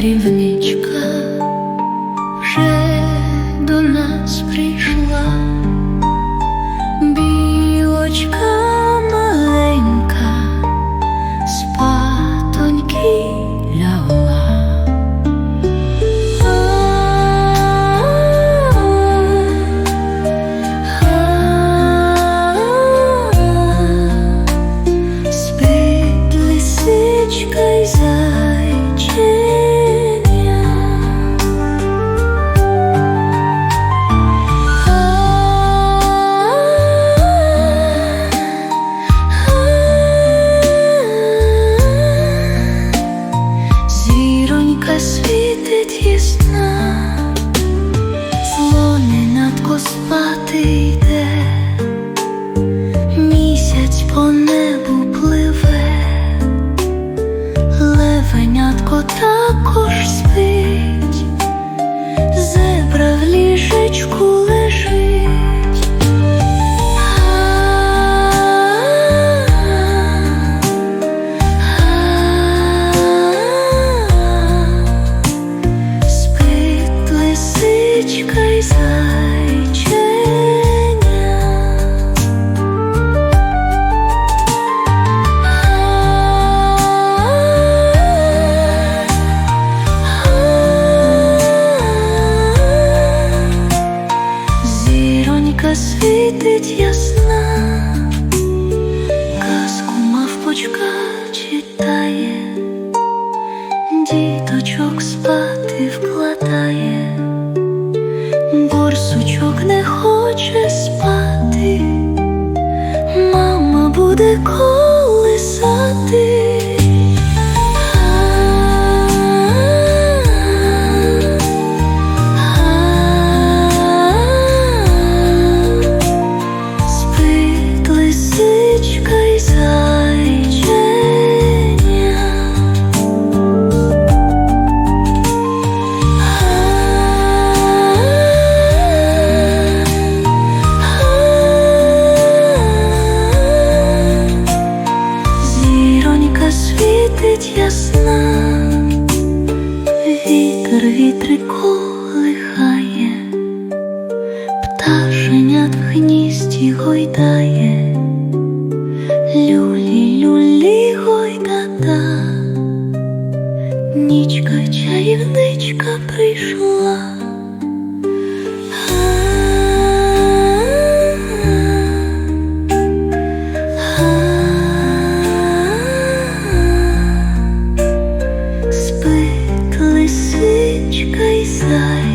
чарівничка вже до нас прийшла, білочка спати йде, місяць по небу пливе, левенятко також спить, зебра в лежить. Спить лисичка й зайченя. Світить ясна, казку мавпочка читає, діточок спати вкладає, борсучок не хоче спати, мама буде колисати. Світить ясна, вітер вітрико лихає, пташенят в гнізді гойдає, люлі, люлі гойдата, нічка чарівничка прийшла. Лисичка й зайченя.